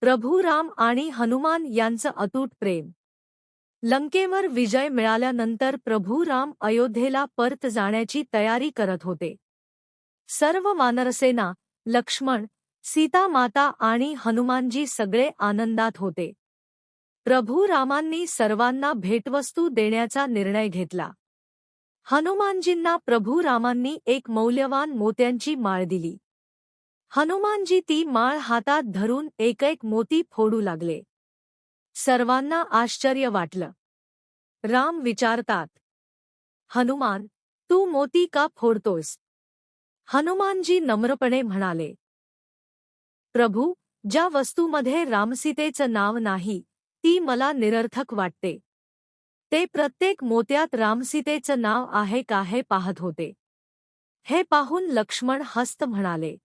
प्रभू राम आणि हनुमान यांचं अतूट प्रेम. लंकेवर विजय मिळाल्यानंतर प्रभू राम अयोध्येला परत जाण्याची तयारी करत होते. सर्व वानरसेना लक्ष्मण सीता माता आणि हनुमानजी सगळे आनंदात होते. प्रभू रामांनी सर्वांना भेटवस्तू देण्याचा निर्णय घेतला. हनुमानजींना प्रभू रामांनी एक मौल्यवान मोत्यांची माळ दिली. हनुमानजी ती माळ हातात धरून एक एक मोती फोडू लागले. सर्वांना आश्चर्य वाटलं. राम विचारतात हनुमान तू मोती का फोडतोस हनुमानजी नम्रपणे म्हणाले प्रभू ज्या वस्तूमध्ये रामसीतेचं नाव नाही ती मला निरर्थक वाटते. ते प्रत्येक मोत्यात रामसीतेचं नाव आहे का हे पाहत होते. हे पाहून लक्ष्मण हस्त म्हणाले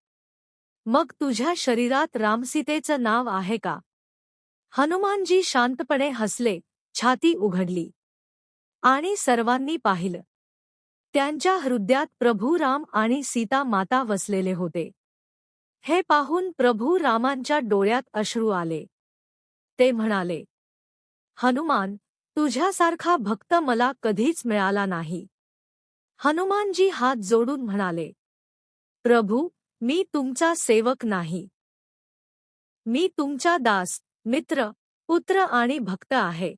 मग तुझ्या शरीरात रामसीतेचं नाव आहे का? हनुमानजी शांतपणे हसले छाती उघडली आणि सर्वांनी पाहिलं. त्यांच्या हृदयात प्रभू राम आणि सीता माता वसलेले होते. हे पाहून प्रभू रामांच्या डोळ्यात अश्रू आले. ते म्हणाले हनुमान तुझ्यासारखा भक्त मला कधीच मिळाला नाही. हनुमानजी हात जोडून म्हणाले प्रभू मी तुमचा सेवक नाही. मी तुमचा दास मित्र पुत्र आणि भक्त आहे.